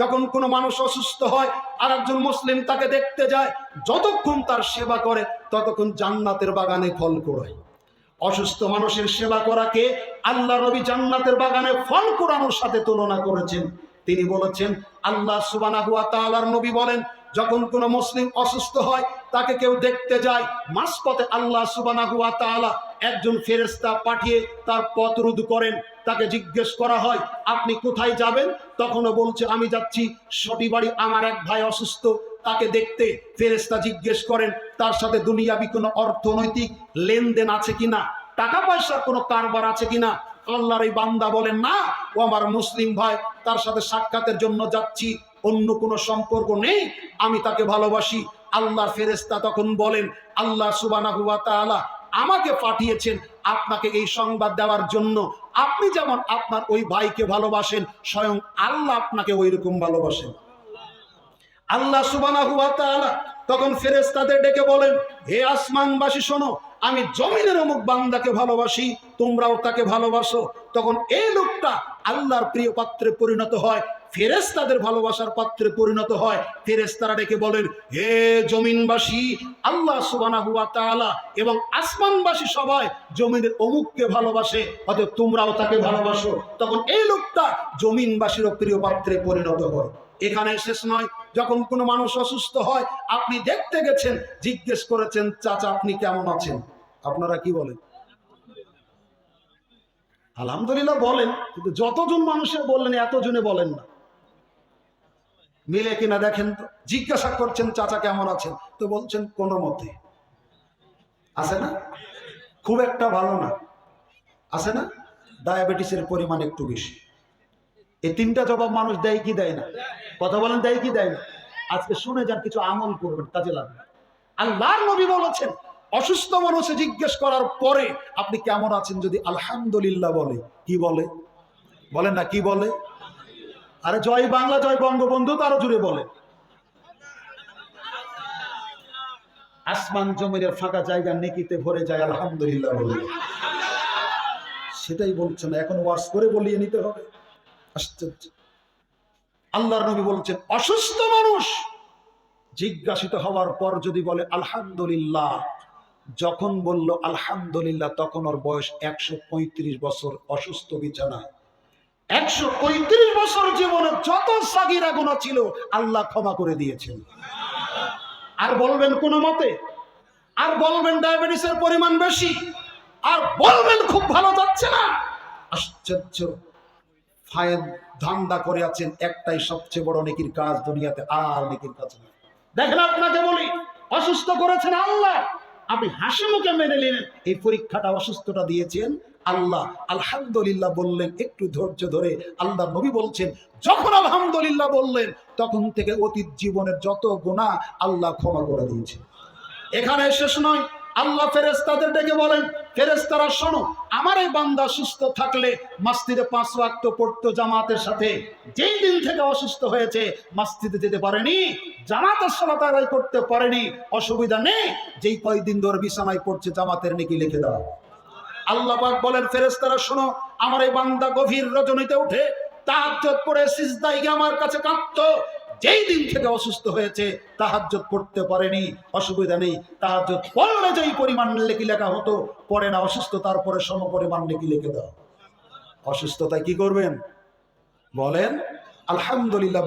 যখন কোনো মানুষ অসুস্থ হয় আর একজন মুসলিম তাকে দেখতে যায়, যতক্ষণ তার সেবা করে, ততক্ষণ জান্নাতের বাগানে ফল কুড়ায়। অসুস্থ মানুষের সেবা করাকে আল্লাহ রবি জান্নাতের বাগানে ফল কুড়ানোর সাথে তুলনা করেছেন। তিনি বলেছেন, আল্লাহ সুবানা হুয়া তালার নবী বলেন যখন কোনো মুসলিম অসুস্থ হয়, তাকে কেউ দেখতে যায় মাসপথে আল্লাহ সুবানাহু ওয়া তাআলা একজন ফেরেশতা পাঠিয়ে তার পথ রোধ করেন। তাকে জিজ্ঞেস করা হয়, আপনি কোথায় যাবেন? তখনও বলছে, আমি যাচ্ছি সটি বাড়ি, আমার এক ভাই অসুস্থ, তাকে দেখতে। ফেরেশতা জিজ্ঞেস করেন, তার সাথে দুনিয়াবি কোনো অর্থনৈতিক লেনদেন আছে কিনা? টাকা পয়সার কোনো কারবার আছে কিনা? আল্লাহর এই বান্দা বলেন, না, ও আমার মুসলিম ভাই, তার সাথে সাক্ষাতের জন্য যাচ্ছি। অন্য কোনো সম্পর্ক নেই। আমি তাকে ভালোবাসি। আল্লাহর ফেরেশতা তখন বলেন, আল্লাহ সুবানা ওয়া তাআলা আমাকে পাঠিয়েছেন আপনাকে এই সংবাদ দেওয়ার জন্য। আপনি যেমন আপনার ওই ভাইকে ভালোবাসেন, স্বয়ং আল্লাহ আপনাকে ওই রকম ভালোবাসেন। আল্লাহ সুবানাহু ওয়া তাআলা তখন ফেরেশতাদের ডেকে বলেন, হে আসমানবাসী, শোনো, আমি জমিনের অমুক বান্দাকে ভালোবাসি, তোমরাও তাকে ভালোবাসো। তখন এই লোকটা আল্লাহর প্রিয় পাত্রে পরিণত হয়। ফেরেশতাদের ভালোবাসার পাত্রে পরিণত হয়। ফেরেশতারা ডেকে বলেন, হে জমিনবাসী, আল্লাহ সুবহানাহু ওয়া তাআলা এবং আসমানবাসী সবাই জমিনের অমুককে ভালোবাসে, অতএব তোমরাও তাকে ভালোবাসো। তখন এই লোকটা জমিনবাসীরও প্রিয় পাত্রে পরিণত হয়। এখানে শেষ নয়, যখন কোনো মানুষ অসুস্থ হয়, আপনি দেখতে গেছেন, জিজ্ঞেস করেছেন, চাচা, আপনি কেমন আছেন? আপনারা কি বলেন? আলহামদুলিল্লাহ বলেন, কিন্তু যতজন মানুষের বললেন, এতজনে বলেন না। মিলে কিনা দেখেন তো। জিজ্ঞাসা করছেন, চাচা কেমন আছেন? তো বলছেন, কোনো মতে। আছে না? খুব একটা ভালো না। আছে না? ডায়াবেটিসের পরিমাণ একটু বেশি। এই তিনটা জবাব মানুষ দেয় কি, দেয় না? কথা বলেন, দেয় কি, দেয় না? আজকে শুনে যান, কিছু আমল করবেন, কাজে লাগবে। আল্লাহর নবী বলেছেন, অসুস্থ মানুষে জিজ্ঞেস করার পরে আপনি কেমন আছেন যদি আলহামদুলিল্লাহ বলে। কি বলে? বলেন না, কি বলে? আরে জয় বাংলা, জয় বঙ্গবন্ধু, তারও জুড়ে বলে। আসমান জমিনের ফাঁকা জায়গা নেকিতে ভরে যায়, আলহামদুলিল্লাহ বলে। সেটাই বলছে না এখন ওয়াশ করে বলিয়ে নিতে হবে। আশ্চর্য। আল্লাহর নবী বলছেন, অসুস্থ মানুষ! জিজ্ঞাসিত হওয়ার পর যদি বলে, আলহামদুলিল্লাহ, যখন বলল, আলহামদুলিল্লাহ, তখন ওর বয়স একশো পঁয়ত্রিশ বছর, অসুস্থ বিছানায়। একশো পঁয়ত্রিশ বছর জীবনে যত সাগিরা গুণা ছিল, আল্লাহ ক্ষমা করে দিয়েছেন। আর বলবেন কোনো মতে? আর বলবেন ডায়াবেটিসের পরিমাণ বেশি? আর বলবেন খুব ভালো যাচ্ছে না? আশ্চর্য। ফায়ের ধান্দা করে আছেন, একটাই সবচেয়ে বড় নেকির কাজ দুনিয়াতে আর নেকির কাজ নেই। দেখেন আপনাকে বলি, অসুস্থ করেছেন আল্লাহ। আপনি হাসি মুখে মেনে নিলেন, এই পরীক্ষাটা অসুস্থটা দিয়েছেন। আল্লাহ আলহামদুলিল্লাহ বললেন, একটু ধৈর্য ধরে আল্লাহ নবী বলছেন, যখন আলহামদুলিল্লাহ বললেন, তখন থেকে অতীত জীবনের যত গুণা আল্লাহ ক্ষমা করে দিয়েছে। এখানে শেষ নয়, আল্লাহ ফেরেস্তাদের ডেকে বলেন ফেরেস্তারা শোনো, আমার এই বান্দা সুস্থ থাকলে মাস্তিদে পাঁচ ওয়াক্ত পড়তো জামাতের সাথে, যেই দিন থেকে অসুস্থ হয়েছে মাস্তিদে যেতে পারেনি, জামাতের সালাত আদায় করতে পারেনি, অসুবিধা নেই, যেই কয়দিন ধরে বিছানায় পড়ছে, জামাতের নাকি লিখে দাও। আল্লাহ পাক বলেন ফেরেস্তারা শোনো, আমার এই বান্দা গভীর রজনীতে উঠে তাহাজ্জত পড়ে সিজদায় গিয়ে আমার কাছে কাঁদতো। যেই দিন থেকে অসুস্থ হয়েছে, তাহাজ্জত পড়তে পারেনি, অসুবিধা নেই, তাহাজ্জত পড়লে যেই পরিমাণ লেখি লেখা হতো, পড়ে না অসুস্থ, তারপরে সম পরিমাণ লেখি লিখে দাও। অসুস্থতায় কি করবেন? বলেন, আলহামদুলিল্লাহ